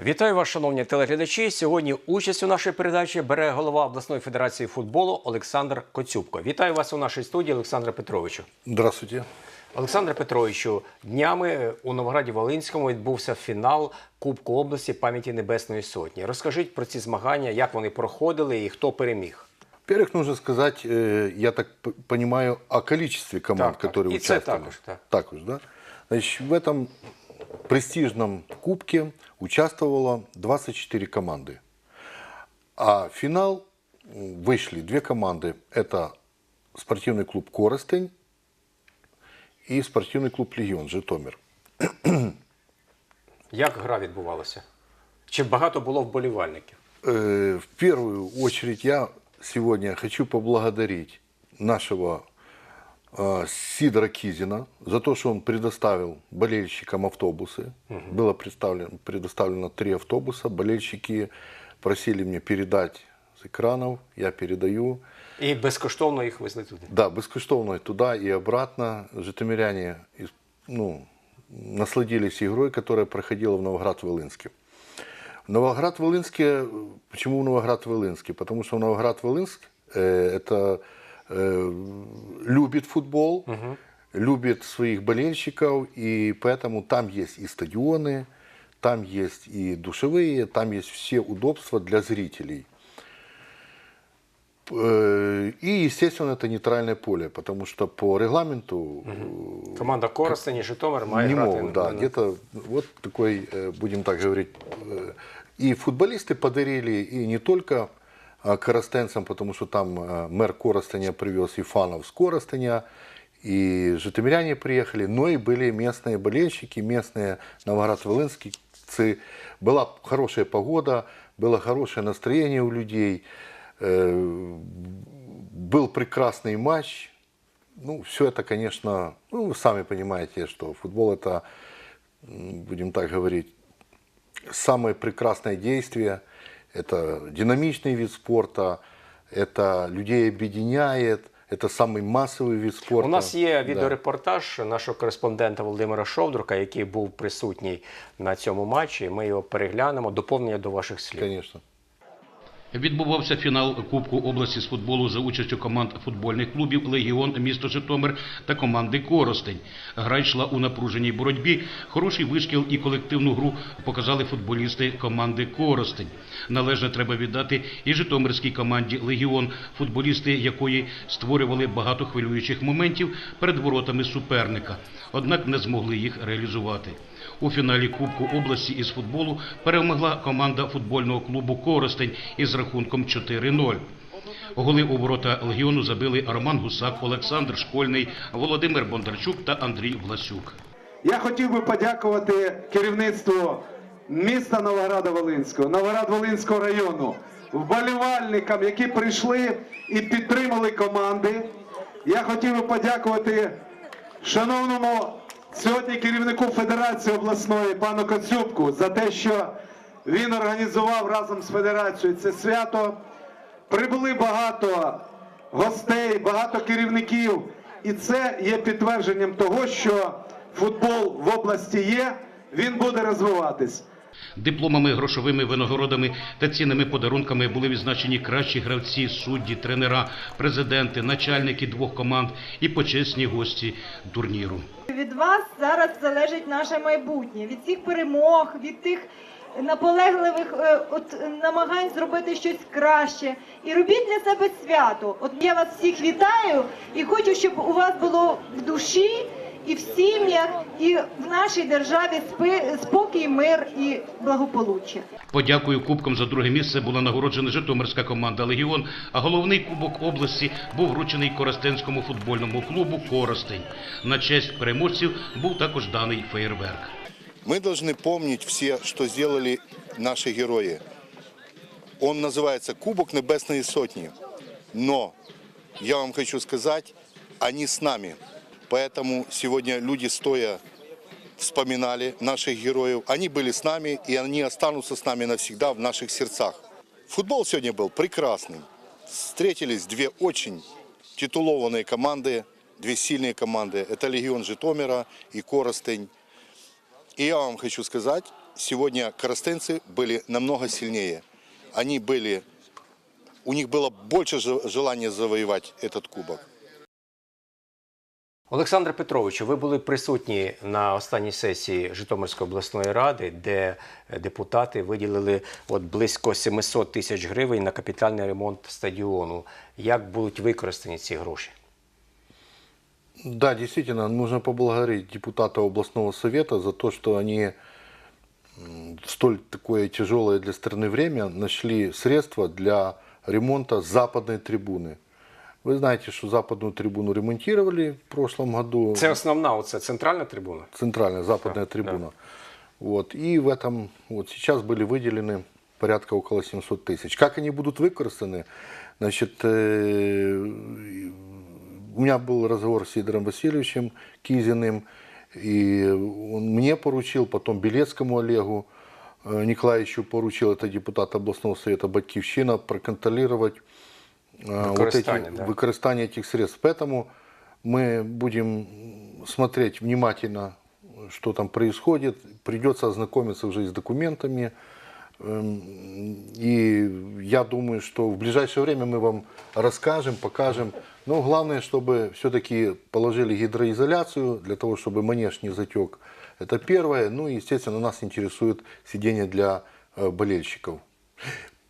Вітаю вас, шановні телеглядачі. Сьогодні участь у нашій передачі бере голова обласної федерації футболу Олександр Коцюбко. Вітаю вас у нашій студії, Олександре Петровичу. Здравствуйте. Олександре Петровичу, днями у Новограді Волинському відбувся фінал Кубку області пам'яті Небесної Сотні. Розкажіть про ці змагання, як вони проходили і хто переміг. Во-первых, нужно сказать, э, я так п- понимаю, о количестве команд, Так, так. которые И це участвовали. також, так. Так уж, да? Значит, в этом престижном кубке участвовало 24 команды. А в финал м, вышли две команды. Это спортивный клуб «Коростень» и спортивный клуб «Легион» Житомир. Як гра відбувалася? Чи багато було вболівальників? Э, В первую очередь я сегодня хочу поблагодарить нашего э, Сидора Кизина за то, что он предоставил болельщикам автобусы. Было представлено, предоставлено три автобуса. Болельщики просили мне передать с экранов. Я передаю. І безкоштовно їх везли туди. Да, бескоштовно и туда, и обратно. Житомиряне из- ну, насладились игрой, которая проходила в Новоград-Волынске. В Новоград-Волынске, почему в Новоград-Волынске? Потому что Новоград-Волынск э, это э, любит футбол, любит своих болельщиков, и поэтому там есть и стадионы, там есть и душевые, там есть все удобства для зрителей. Э, И, естественно, это нейтральное поле, потому что по регламенту э, Команда Коростень і Житомир має не грати. да, где-то вот такой, э, будем так говорить, э, и футболисты подарили, и не только а, коростенцам, потому что там э, мэр Коростеня привез и фанов с Коростеня, и житомиряне приехали, но и были местные болельщики, местные новоград-волынские. Была хорошая погода, было хорошее настроение у людей, э, был прекрасный матч, ну, все это, конечно, ну, вы сами понимаете, что футбол это, будем так говорить, самое прекрасное действие. Это динамичный вид спорта, это людей объединяет, это самый массовый вид спорта. У нас є Да. відеорепортаж нашого кореспондента Володимира Шовдрука, який був присутній на цьому матчі. Ми його переглянемо. Доповнення до ваших слів. Конечно. Відбувався фінал Кубку області з футболу за участю команд футбольних клубів Легіон місто Житомир та команди Коростень. Гра йшла у напруженій боротьбі. Хороший вишкіл і колективну гру показали футболісти команди Коростень. Належне треба віддати і Житомирській команді Легіон, футболісти якої створювали багато хвилюючих моментів перед воротами суперника, однак не змогли їх реалізувати. У фіналі Кубку області із футболу перемогла команда футбольного клубу Коростень із рахунком 4-0. Голи у ворота легіону забили Роман Гусак, Олександр Школьний, Володимир Бондарчук та Андрій Власюк. Я хотів би подякувати керівництву міста Новограда Волинського, Новоград Волинського району, вболівальникам, які прийшли і підтримали команди. Я хотів би подякувати шановному сьогодні керівнику Федерації обласної пану Коцюбку за те, що він організував разом з федерацією це свято. Прибули багато гостей, багато керівників, і це є підтвердженням того, що футбол в області є, він буде розвиватись. Дипломами, грошовими винагородами та цінними подарунками були відзначені кращі гравці, судді, тренера, президенти, начальники двох команд і почесні гості турніру. Від вас зараз залежить наше майбутнє, від цих перемог, від тих наполегливих е, от, намагань зробити щось краще. І робіть для себе свято. От я вас всіх вітаю і хочу, щоб у вас було в душі і в сім'ях, і в нашій державі спи- спокій, мир і благополуччя. Подякою кубком за друге місце була нагороджена Житомирська команда Легіон, а головний кубок області був вручений Коростенському футбольному клубу Коростень. На честь переможців був також даний феєрверк. Мы должны помнить все, что сделали наши герои. Он называется Кубок Небесной Сотни. Но я вам хочу сказать, они с нами. Поэтому сегодня люди стоя вспоминали наших героев. Они были с нами, и они останутся с нами навсегда в наших сердцах. Футбол сегодня был прекрасным. Встретились две очень титулованные команды, две сильные команды. Это Легион Житомира и Коростень. И я вам хочу сказать, сегодня коростенцы были намного сильнее. Они были, у них было больше же- желания завоевать этот кубок. Олександр Петровичу, ви були присутні на останній сесії Житомирської обласної ради, де е, депутати виділили от близько 700 тисяч гривень на капітальний ремонт стадіону. Як будуть використані ці гроші? Да, действительно, нужно поблагодарить депутата областного совета за то, что они в столь такое тяжелое для страны время нашли средства для ремонта западной трибуны. Вы знаете, что западную трибуну ремонтировали в прошлом году. Це основна, оце центральна трибуна. центральная западная Да, трибуна. Вот. И в этом вот сейчас были выделены порядка около 700 тысяч. Как они будут выкористаны? Значит, э, у меня был разговор с Сидором Васильевичем Кизиным, и он мне поручил, потом Белецкому Олегу э, Николаевичу поручил, это депутат областного совета Батьковщина, проконтролировать э, вот эти, Використання, да. выкористание этих средств. Поэтому мы будем смотреть внимательно, что там происходит. Придется ознакомиться уже с документами. Эм, И я думаю, что в ближайшее время мы вам расскажем, покажем. Но главное, чтобы все-таки положили гидроизоляцию для того, чтобы манеж не затек. Это первое. Ну и, естественно, нас интересует сиденье для э, болельщиков.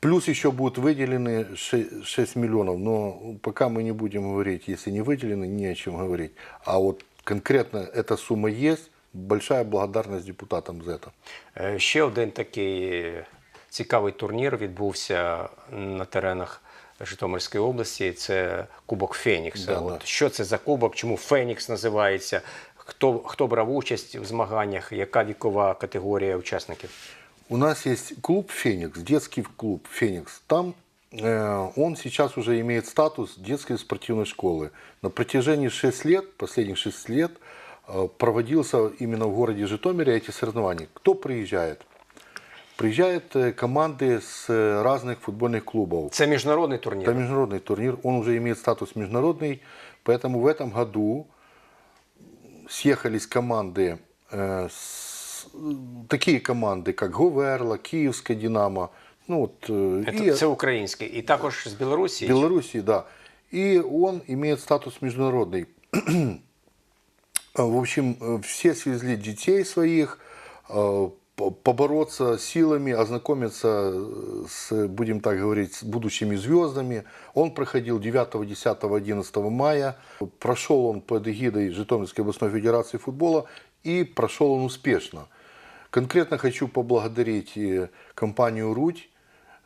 Плюс еще будут выделены ше- 6 миллионов, но пока мы не будем говорить, если не выделены, не о чем говорить. А вот конкретно эта сумма есть, большая благодарность депутатам за это. Е, Ще один такий цікавий турнір відбувся на теренах Житомирської області. Це Кубок Фенікса. Да, От да. Що це за кубок? Чому Фенікс називається? Хто, хто брав участь в змаганнях? Яка вікова категорія учасників? У нас есть клуб «Феникс», детский клуб «Феникс». Там э, он сейчас уже имеет статус детской спортивной школы. На протяжении 6 лет, последних 6 лет, э, проводился именно в городе Житомире эти соревнования. Кто приезжает? Приезжают э, команды с э, разных футбольных клубов. Це міжнародний турнір. Это международный турнир, он уже имеет статус международный, поэтому в этом году съехались команды, э, с- такие команды, как Говерла, Киевская Динамо, ну вот, э, Це, и це український. І також з Білорусі. Белоруссии, да. И он имеет статус международный. В общем, э, все свезли детей своих, э, по- побороться силами, ознакомиться э, с, будем так говорить, с будущими звездами. Он проходил 9, 10, 11 мая. Прошел он под эгидой Житомирской областной федерации футбола и прошел он успешно. Конкретно хочу поблагодарить э, компанию «Руть».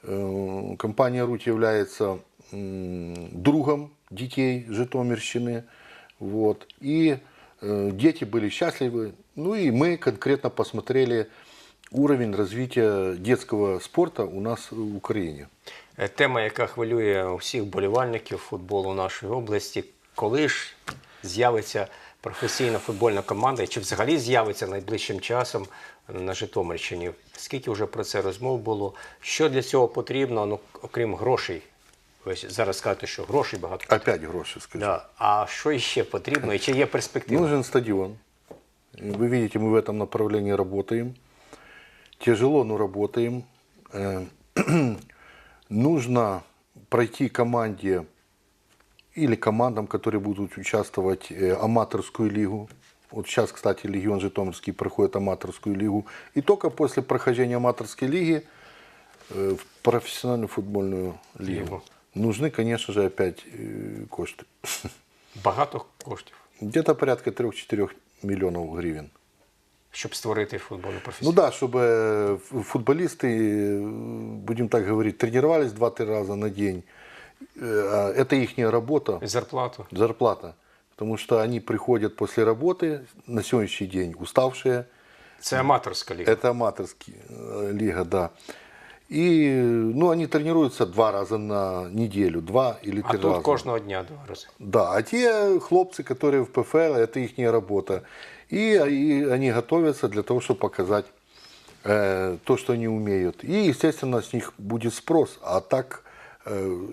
Э, Компания «Руть» является м, другом детей Житомирщины. Вот. И э, дети были счастливы. Ну и мы конкретно посмотрели уровень развития детского спорта у нас в Украине. Е, Тема, яка хвилює усіх болівальників футболу нашої області. Коли ж з'явиться професійна футбольна команда, і чи взагалі з'явиться найближчим часом на Житомирщині? Скільки вже про це розмов було? Що для цього потрібно, ну, окрім грошей? Ви зараз скажете, що грошей багато. Опять гроши, скажу. Да. А що іще потрібно і чи є перспектива? Нужен стадион. И Вы видите, мы в этом направлении работаем. Тяжело, но работаем. Э, Нужно пройти команде или командам, которые будут участвовать, э, аматорскую лигу. Вот сейчас, кстати, Легион Житомирский проходит аматорскую лигу. И только после прохождения аматорской лиги э, в профессиональную футбольную лигу. Лигу. Нужны, конечно же, опять э, кошты. Багато коштів, Где-то порядка 3-4 миллионов гривен. щоб створити футбольну Ну професію. да, чтобы э, ф- футболисты, э, будем так говорить, тренировались 2-3 раза на день. Э, а Это их работа, Зарплату. зарплата. Потому что они приходят после работы на сегодняшний день уставшие. Це аматорська ліга. Это аматорская э, лига, да. И ну, они тренируются два раза на неделю, два или А три тут раза. кожного дня два рази. Да, а те хлопцы, которые в ПФЛ, это их работа. И, и они готовятся для того, чтобы показать э, то, что они умеют. И, естественно, с них будет спрос. А так, э,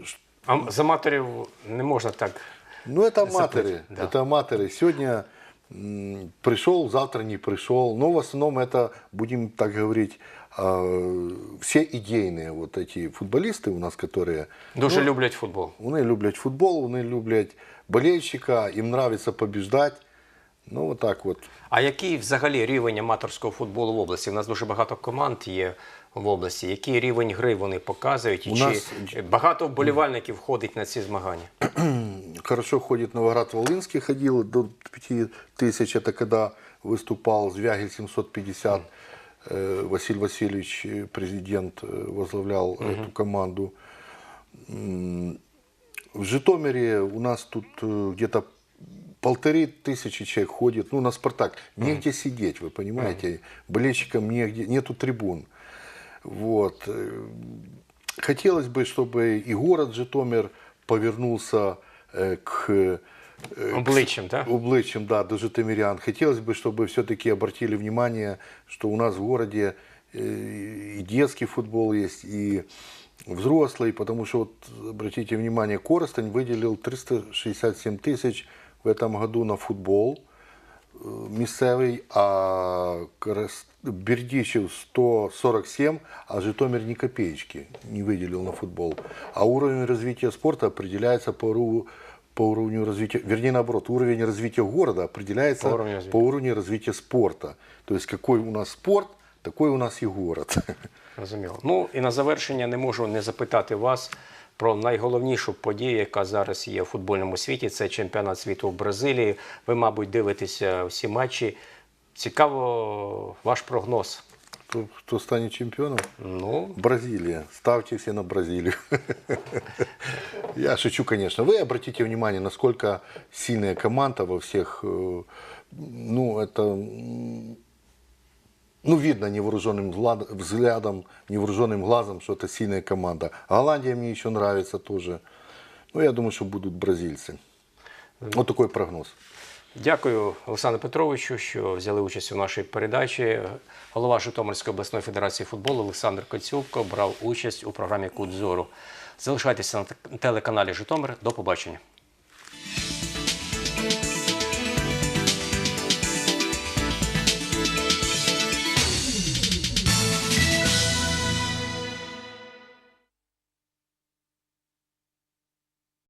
А з аматорів не можна так. ну это аматоры. Заплатить, да. Это аматоры. Сегодня м, пришел, завтра не пришел. Но в основном это, будем так говорить, э, все идейные вот эти футболисты у нас, которые Дуже ну, люблять футбол. Вони люблять футбол, вони люблять болельщика, їм нравится побіждати. Ну, вот так вот. А який взагалі рівень аматорського футболу в області? У нас дуже багато команд є в області. Який рівень гри вони показують? І У чи нас- багато вболівальників ходить на ці змагання? Хорошо ходит Новоград-Волынский, ходил до 5 тысяч, это когда выступал Звягель 750, э, Василий Васильевич, э, президент, э, возглавлял эту команду. М, В Житомире у нас тут э, где-то полторы тысячи человек ходит, ну, на «Спартак». Негде сидеть, вы понимаете, болельщикам негде, нету трибун. Вот. э, Хотелось бы, чтобы и город Житомир повернулся э, к э, Обличчям, так? обличием, да, до житомирян. Хотелось бы, чтобы все-таки обратили внимание, что у нас в городе э, и детский футбол есть, и взрослый, потому что, вот, обратите внимание, Коростень выделил 367 тысяч в этом году на футбол э, місцевий, а Бердичев 147, а Житомир ни копеечки не выделил на футбол. А уровень развития спорта определяется по, ру- по уровню развития, вернее наоборот, уровень развития города определяется По уровню развития. по уровню развития спорта. То есть какой у нас спорт, такой у нас и город. Розуміло. Ну і на завершення не можу не запитати вас про найголовнішу подію, яка зараз є в футбольному світі. Це чемпіонат світу в Бразилії. Ви, мабуть, дивитеся всі матчі. Цікаво ваш прогноз. Кто, кто станет чемпионом? Ну, Бразилия. Ставьте все на Бразилию. Я шучу, конечно. Вы обратите внимание, насколько сильная команда во всех. э, Ну, это м, ну, видно невооруженным взла- взглядом, невооруженным глазом, что это сильная команда. Голландия мне еще нравится тоже. Ну, я думаю, что будут бразильцы. Вот такой прогноз. Дякую Олександру Петровичу, що взяли участь у нашій передачі. Голова Житомирської обласної федерації футболу Олександр Коцюбко брав участь у програмі Кут зору. Залишайтеся на телеканалі Житомир. До побачення.